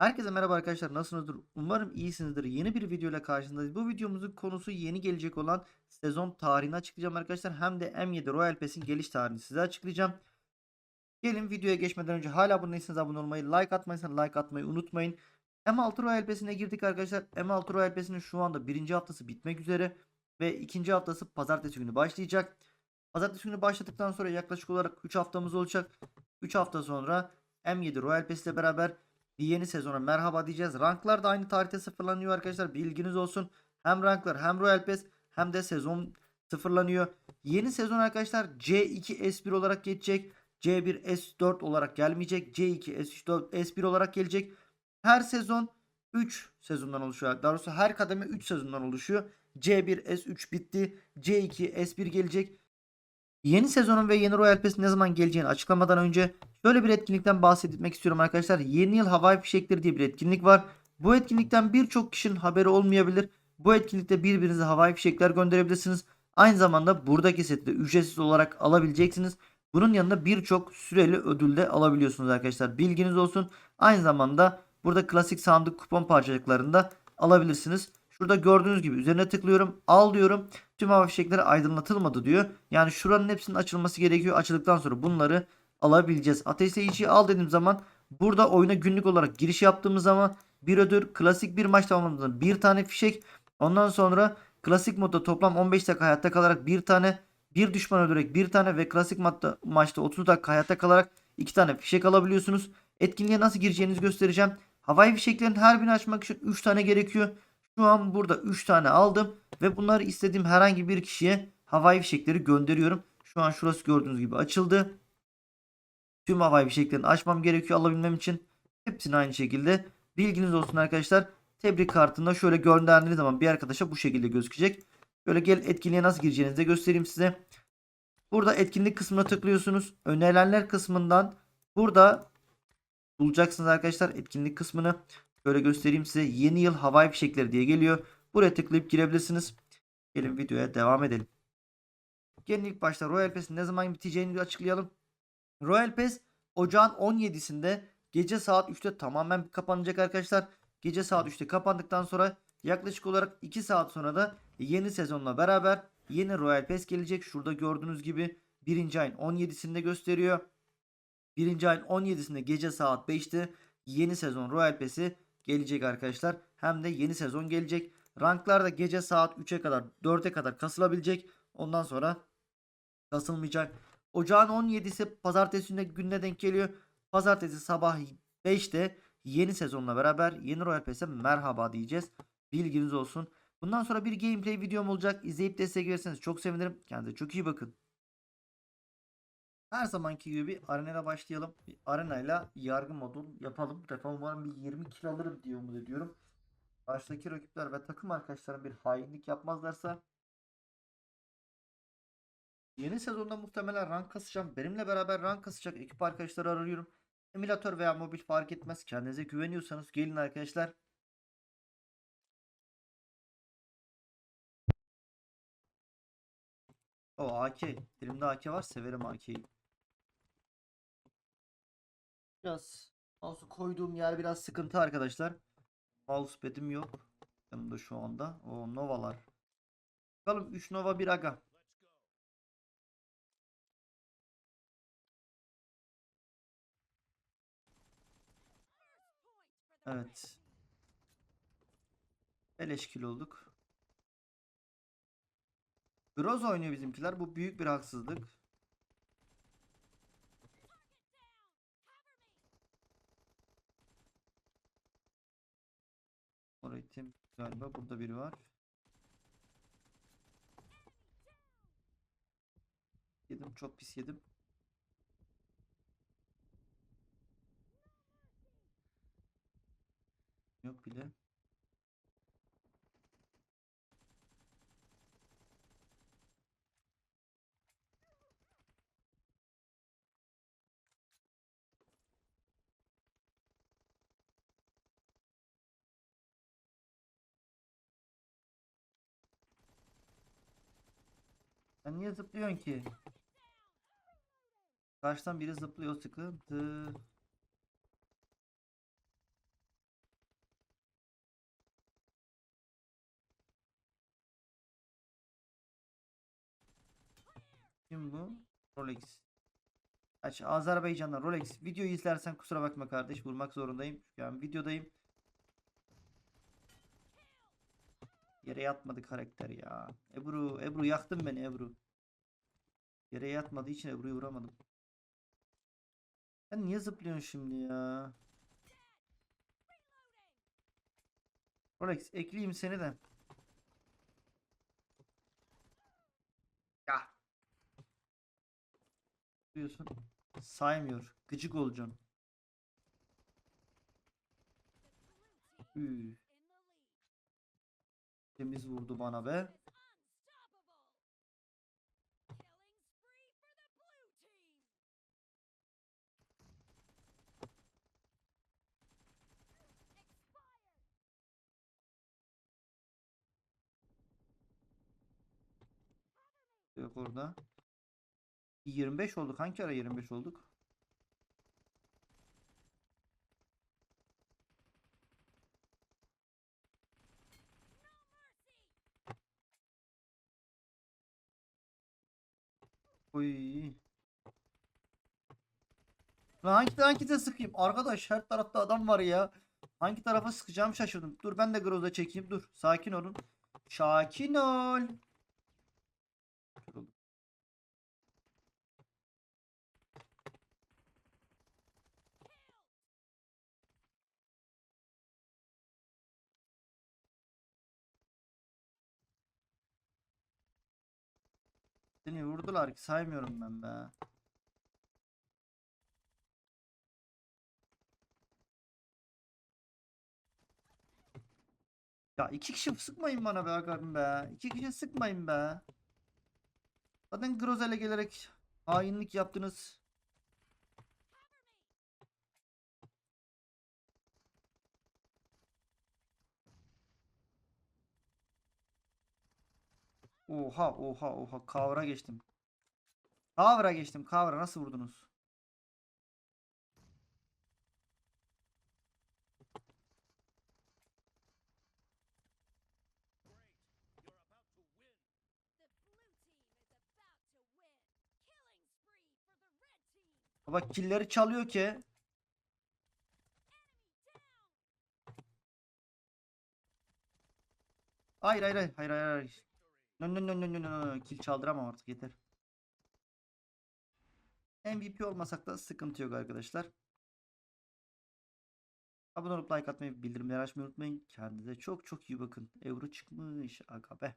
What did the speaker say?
Herkese merhaba arkadaşlar nasılsınızdır? Umarım iyisinizdir. Yeni bir video ile karşınızdayız. Bu videomuzun konusu yeni gelecek olan sezon tarihini açıklayacağım arkadaşlar. Hem de M7 Royal Pass'in geliş tarihini size açıklayacağım. Gelin videoya geçmeden önce hala abone değilseniz abone olmayı, like atmayırsanız like atmayı unutmayın. M6 Royal Pass'ine girdik arkadaşlar. M6 Royal Pass'inin şu anda birinci haftası bitmek üzere. Ve ikinci haftası pazartesi günü başlayacak. Pazartesi günü başladıktan sonra yaklaşık olarak 3 haftamız olacak. 3 hafta sonra M7 Royal Pass ile beraber bir yeni sezona merhaba diyeceğiz. Ranklar da aynı tarihte sıfırlanıyor arkadaşlar. Bilginiz olsun. Hem ranklar hem Royal Pass hem de sezon sıfırlanıyor. Yeni sezon arkadaşlar C2 S1 olarak geçecek. C1 S4 olarak gelmeyecek. C2 S3 S1 olarak gelecek. Her sezon 3 sezondan oluşuyor. Daha doğrusu her kademe 3 sezondan oluşuyor. C1 S3 bitti. C2 S1 gelecek. Yeni sezonun ve yeni Royal Pass ne zaman geleceğini açıklamadan önce şöyle bir etkinlikten bahsetmek istiyorum arkadaşlar. Yeni yıl havai fişekleri diye bir etkinlik var. Bu etkinlikten birçok kişinin haberi olmayabilir. Bu etkinlikte birbirinize havai fişekler gönderebilirsiniz. Aynı zamanda buradaki seti de ücretsiz olarak alabileceksiniz. Bunun yanında birçok süreli ödül de alabiliyorsunuz arkadaşlar. Bilginiz olsun. Aynı zamanda burada klasik sandık kupon parçacıklarını da alabilirsiniz. Şurada gördüğünüz gibi üzerine tıklıyorum. Al diyorum. Tüm hava fişekleri aydınlatılmadı diyor. Yani şuranın hepsinin açılması gerekiyor. Açıldıktan sonra bunları alabileceğiz. Ateşleyiciyi al dediğim zaman burada oyuna günlük olarak giriş yaptığımız zaman bir ödül klasik bir maç tamamladığında bir tane fişek ondan sonra klasik modda toplam 15 dakika hayatta kalarak bir tane bir düşman öldürerek bir tane ve klasik maçta, maçta 30 dakika hayatta kalarak iki tane fişek alabiliyorsunuz. Etkinliğe nasıl gireceğinizi göstereceğim. Havai fişeklerin her birini açmak için 3 tane gerekiyor. Şu an burada 3 tane aldım ve bunları istediğim herhangi bir kişiye havai fişekleri gönderiyorum. Şu an şurası gördüğünüz gibi açıldı. Tüm havai fişeklerini açmam gerekiyor alabilmem için. Hepsini aynı şekilde. Bilginiz olsun arkadaşlar. Tebrik kartında şöyle gönderdiğiniz zaman bir arkadaşa bu şekilde gözükecek. Şöyle gel etkinliğe nasıl gireceğinizi de göstereyim size. Burada etkinlik kısmına tıklıyorsunuz. Önerilenler kısmından burada bulacaksınız arkadaşlar etkinlik kısmını. Şöyle göstereyim size. Yeni yıl havai fişekleri diye geliyor. Buraya tıklayıp girebilirsiniz. Gelin videoya devam edelim. Gelin ilk başta Royal Pass'in ne zaman biteceğini açıklayalım. Royal Pass ocağın 17'sinde gece saat 3'te tamamen kapanacak arkadaşlar. Gece saat 3'te kapandıktan sonra yaklaşık olarak 2 saat sonra da yeni sezonla beraber yeni Royal Pass gelecek. Şurada gördüğünüz gibi 1. ayın 17'sinde gösteriyor. 1. ayın 17'sinde gece saat 5'te yeni sezon Royal Pass'i gelecek arkadaşlar. Hem de yeni sezon gelecek. Ranklar da gece saat 3'e kadar 4'e kadar kasılabilecek. Ondan sonra kasılmayacak. Ocağın 17'si pazartesi gününe denk geliyor. Pazartesi sabah 5'te yeni sezonla beraber yeni Royal Pass'e merhaba diyeceğiz. Bilginiz olsun. Bundan sonra bir gameplay videom olacak. İzleyip destek verirseniz çok sevinirim. Kendinize çok iyi bakın. Her zamanki gibi bir arenayla başlayalım. Bir arenayla yargı modu yapalım. Defa umarım bir 20 kill alırım diye umut ediyorum. Karşıdaki rakipler ve takım arkadaşlarım bir hainlik yapmazlarsa Yeni sezonda muhtemelen rank kasacağım. Benimle beraber rank kasacak ekip arkadaşları arıyorum. Emülatör veya mobil fark etmez. Kendinize güveniyorsanız gelin arkadaşlar. O AK. Elimde AK var. Severim AK'yi. Biraz mouse koyduğum yer biraz sıkıntı arkadaşlar. Mousepad'im yok. Yanımda şu anda. O Nova'lar. Bakalım 3 Nova 1 Aga. Evet. Beleş kill olduk. Groz oynuyor bizimkiler. Bu büyük bir haksızlık. Orayı tem galiba burada biri var. Yedim çok pis yedim. Yok bile. Sen niye zıplıyorsun ki? Karşıdan biri zıplıyor sıkıntı. Kim bu? Rolex. Aç Azerbaycan'dan Rolex. Videoyu izlersen kusura bakma kardeş. Vurmak zorundayım. Çünkü ben videodayım. Yere yatmadı karakter ya. Ebru, Ebru yaktın beni Ebru. Yere yatmadığı için Ebru'yu vuramadım. Sen niye zıplıyorsun şimdi ya? Rolex ekleyeyim seni de. Ya. Diyorsun. Saymıyor. Gıcık olacaksın. Üh. Temiz vurdu bana be. Yok orada. 25 olduk. Hangi ara 25 olduk? Oy. Lan hangi hangi sıkayım? Arkadaş her tarafta adam var ya. Hangi tarafa sıkacağım şaşırdım. Dur ben de Groza çekeyim. Dur. Sakin olun. Sakin ol. Dur oğlum. Seni vurdular ki saymıyorum ben be. Ya iki kişi sıkmayın bana be akarım be. İki kişi sıkmayın be. Zaten Grozel'e gelerek hainlik yaptınız. Oha oha oha kavra geçtim. Kavra geçtim kavra nasıl vurdunuz? Baba killeri çalıyor ki. Hayır hayır hayır hayır hayır. No no no no no. Kill çaldıramam artık yeter. MVP olmasak da sıkıntı yok arkadaşlar. Abone olup like atmayı, bildirimleri açmayı unutmayın. Kendinize çok çok iyi bakın. Euro çıkmış. Aga be.